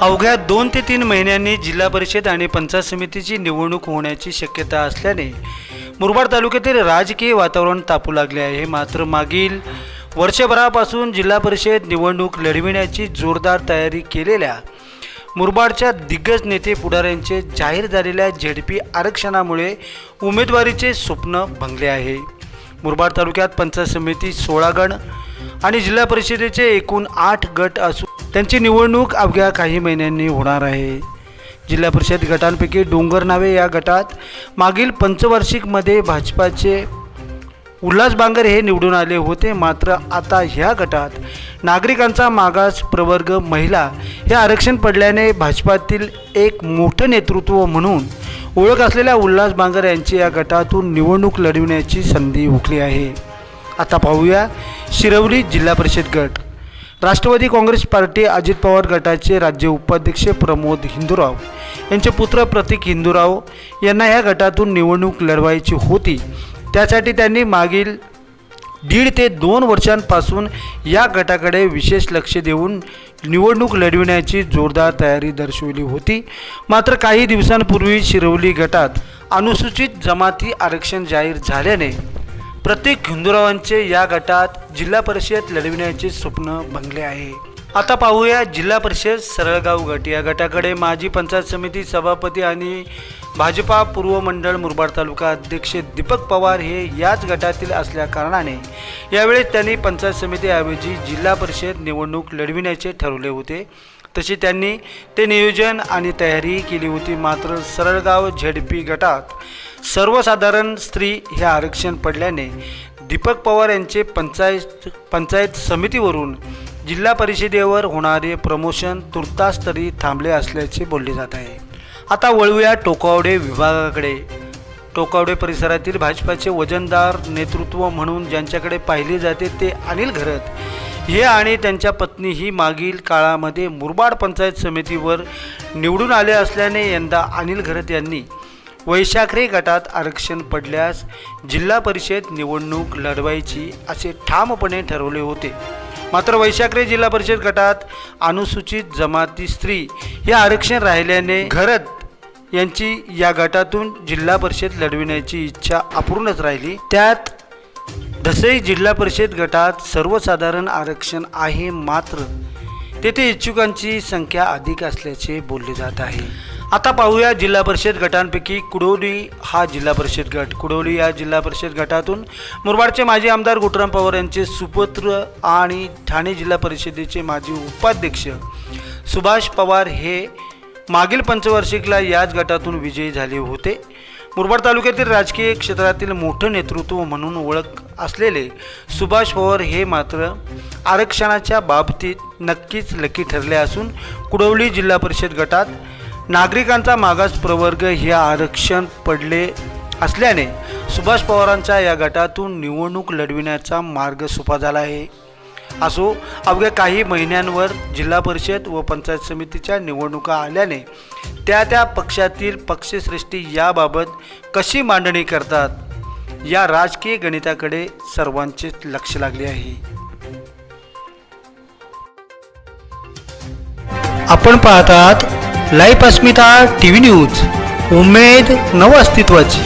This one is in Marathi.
अवघ्या दोन ते तीन महिन्यांनी जिल्हा परिषद आणि पंचायत समितीची निवडणूक होण्याची शक्यता असल्याने मुरबाड तालुक्यातील राजकीय वातावरण तापू लागले आहे. मात्र मागील वर्षभरापासून जिल्हा परिषद निवडणूक लढविण्याची जोरदार तयारी केलेल्या मुरबाडच्या दिग्गज नेते पुढाऱ्यांचे जाहीर झालेल्या झेडपी आरक्षणामुळे उमेदवारीचे स्वप्न भंगले आहे. मुरबाड तालुक्यात पंचायत समिती सोळा गण आणि जिल्हा परिषदेचे एकूण आठ गट असून त्यांची निवडणूक अवघ्या काही महिन्यांनी होणार आहे. जिल्हा परिषद गटांपैकी डोंगर नावे या गटात मागील पंचवार्षिकमध्ये भाजपाचे उल्हास बांगर हे निवडून आले होते. मात्र आता ह्या गटात नागरिकांचा मागास प्रवर्ग महिला हे आरक्षण पडल्याने भाजपातील एक मोठं नेतृत्व म्हणून ओळख असलेल्या उल्हास बांगर यांची या गटातून निवडणूक लढविण्याची संधी हुकली आहे. आता पाहूया शिरवली जिल्हा परिषद गट. राष्ट्रवादी काँग्रेस पार्टी अजित पवार गटाचे राज्य उपाध्यक्ष प्रमोद हिंदूराव यांचे पुत्र प्रतीक हिंदूराव यांना ह्या गटातून निवडणूक लढवायची होती. त्यासाठी त्यांनी मागील दीड ते दोन वर्षांपासून या गटाकडे विशेष लक्ष देऊन निवडणूक लढविण्याची जोरदार तयारी दर्शवली होती. मात्र काही दिवसांपूर्वी शिरवली गटात अनुसूचित जमाती आरक्षण जाहीर झाल्याने प्रत्येक हिंदुरावांचे या गटात जिल्हा परिषद लढविण्याचे स्वप्न भंगले आहे. आता पाहूया जिल्हा परिषद सरळगाव गट. या गटाकडे माजी पंचायत समिती सभापती आणि भाजपा पूर्व मंडळ मुरबाड तालुका अध्यक्ष दीपक पवार हे याच गटातील असल्या कारणाने यावेळी त्यांनी पंचायत समितीऐवजी जिल्हा परिषद निवडणूक लढविण्याचे ठरवले होते. तशी त्यांनी ते नियोजन आणि तयारी केली होती. मात्र सरळगाव झेडपी गटात सर्वसाधारण स्त्री हे आरक्षण पडल्याने दीपक पवार यांचे पंचायत पंचायत समितीवरून जिल्हा परिषदेवर होणारे प्रमोशन तुर्तास तरी थांबले असल्याचे बोलले जात आहे. आता वळूया टोकावडे विभागाकडे. टोकावडे परिसरातील भाजपाचे वजनदार नेतृत्व म्हणून ज्यांच्याकडे पाहिले जाते ते अनिल घरत. हे आणि त्यांच्या पत्नी ही मागील काळामध्ये मुरबाड पंचायत समितीवर निवडून आले असल्याने यंदा अनिल घरत यांनी वैशाखरे गटात आरक्षण पडल्यास जिल्हा परिषद निवडणूक लढवायची असे ठामपणे ठरवले होते. मात्र वैशाखरे जिल्हा परिषद गटात अनुसूचित जमाती स्त्री हे आरक्षण राहिल्याने घरत यांची या गटातून जिल्हा परिषद लढविण्याची इच्छा अपूर्णच राहिली. त्यात दसई जिल्हा परिषद गटात सर्वसाधारण आरक्षण आहे मात्र तेथे इच्छुकांची संख्या अधिक असल्याचे बोलले जात आहे. आता पाहूया जिल्हा परिषद गटांपैकी कुडोली हा जिल्हा परिषद गट. कुडोली या जिल्हा परिषद गटातून मुरबाडचे माजी आमदार गुटराम पवार यांचे सुपुत्र आणि ठाणे जिल्हा परिषदेचे माजी उपाध्यक्ष सुभाष पवार हे मागील पंचवार्षिकला याच गटातून विजयी झाले होते. मुरबाड तालुक्यातील राजकीय क्षेत्रातील मोठं नेतृत्व म्हणून ओळख असलेले सुभाष पवार हे मात्र आरक्षणाच्या बाबतीत नक्कीच लकी ठरले असून कुडवली जिल्हा परिषद गटात नागरिकांचा मागास प्रवर्ग हे आरक्षण पडले असल्याने सुभाष पवारांच्या या गटातून निवडणूक लढविण्याचा मार्ग सोपा झाला आहे. असो अवघ्या काही महिन्यांवर जिल्हा परिषद व पंचायत समितीच्या निवडणुका आल्याने त्या त्या पक्षातील पक्षश्रेष्ठी याबाबत कशी मांडणी करतात या राजकीय गणिताकडे सर्वांचे लक्ष लागले आहे. आपण पाहतात life Asmita T V news. उमेद नव अस्तित्वाची